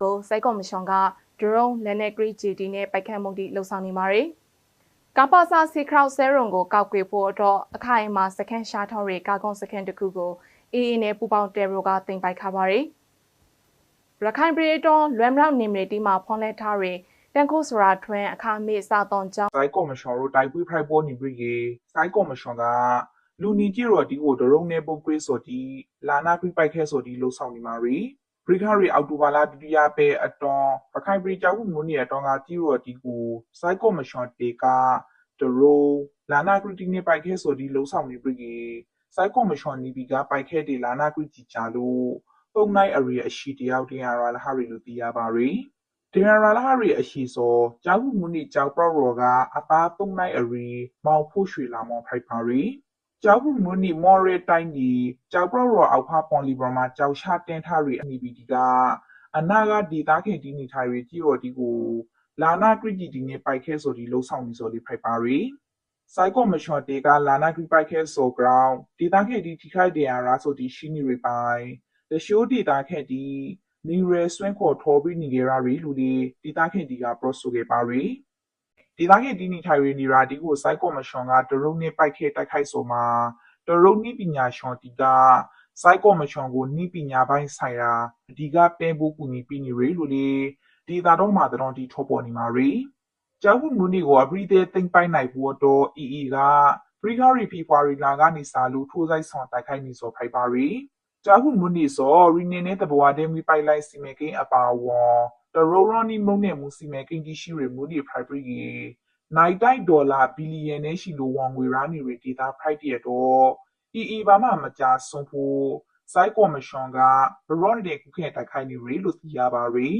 ကိုစိုက်ကော်မရှင်ကဒရုန်းလက်နက်ဂရိဂျီတီနဲ့ပိုက်ခတ်မှုတွေလှုပ်ဆောင်နေပါတယ်။ကပ္ပစာစီခရောက်ဆဲရုံကိုကောက်ကွေဖို့အတွက်အခိုင်အမာစကန်ရှာထောက်ရီကာကွန်စကန်တစ်ခုကိုအေးအေးနဲ့ပူပေါင်းတဲရိုကတင်ပိုက်ခါပါတယ်။ရခိုင်ပြည်တော်လွမ်ရောက်နေမီတီမှာဖွန်လက်ထားရီတန်ခိုးစရာထွန်းအခါမေစာသွန်ကြောင်းစိုက်ကော်မရှင်တို့တိုက်ပွဲဖိုက်ပေါ်နေပြီကေစိုက်ကော်မရှင်ကလူနီကြီးရော်ဒီကိုဒရုံနဲ့ပုတ်ကွေးဆိုဒီလာနာပြပိုက်ခဲဆိုဒီလှုပ်ဆောင်နေမှာရီ ဘရိခရီအောက်တိုဘာလဒုတိယပဲအတွန်ရခိုင်ပြည်ကြောက်မှုမျိုးနေအတွန်ကကြီးရော်ဒီကိုစိုက်ကော်မရှင်တေကဒရုံလာနာကရီတီနဲ့ပိုက်ခဲဆိုဒီလှုပ်ဆောင်နေပြီကေစိုက်ကော်မရှင်နီဘီကပိုက်ခဲတေလာနာကရီကြီးချလို့ပုံနိုင်အရီအရှိတယောက်တင်ရလာဟာရီလို့သိရပါရီဒေရရာလာရီအရှိစောကျောက်မှုနိကျောက်ပရောကအပါပုံနိုင်အရီမောင်ဖို့ရွှေလာမောင်ဖိုက်ပါရီ ကျောက်မှုနိမော်ရဲတိုင်းဒီကျောက်ပရောအောက်ဖာပွန်လီဘရမှာကျောက်ချတင်ထားရီအနီပီဒီကအနာကဒေတာခင်ဒီနေထိုင်ရီကြီးရော်ဒီကိုလာနာကရီဂျီဒီနေပိုက်ခဲဆိုဒီလှုပ်ဆောင်နေဆိုဒီဖိုက်ပါရီစိုက်ကောမရှင်တေကလာနာကရီပိုက်ခဲဆိုဂရောင်းဒေတာခင်ဒီထိခိုက်ဒေရရာဆိုဒီရှိနေရီပိုင်တရှိုးဒေတာခင်ဒီနေရဲဆွဲခေါ်ထော်ပြီးနေကြရရီလူဒီတီတာခင်ဒီကပရော့ဆိုခဲ့ပါရီ တီတာခင်ဒီနေထိုင်ရီနေရာဒီကိုစိုက်ကောမရှင်ကဒရုံနဲ့ပိုက်ခဲတိုက်ခိုက်ဆိုမှာဒရုံနိပညာရှင်တီကစိုက်ကောမရှင်ကိုနိပညာပိုင်းဆိုင်ရာအဓိကပဲဖို့ကူညီပြီးနေရီလူဒီတီတာတော့မှာတော့ဒီထောပေါ်နေမှာရီကျောင်းမှုနေကိုအပရိသေးသိမ့်ပိုင်နိုင်ဖို့တော့အီအီကပရိခရီဖီဖွာရီလာကနေစာလူထိုးဆိုင်ဆောင်တိုက်ခိုက်နေဆိုဖိုက်ပါရီကြာဟုမွနီစောရီနေနဲ့တဘွားတဲ့မိပိုက်လိုက်စီမေကိန်းအပါဝေါ် တရိုရနီမုံနဲ့မူစီမေကိန်းကြီးရှိရမူဒီဖရိုက်ပရီနိုင်တိုက်ဒေါ်လာဘီလီယံနဲ့ရှိလိုဝန်ငွေရနေရီဒေတာဖရိုက်တရတော့အီအီဘာမှမကြာဆုံးဖို့စိုက်ကော်မရှင်ကဘရော့တဲ့ခုခဲတိုက်ခိုက်နေရီလို့သိရပါရီ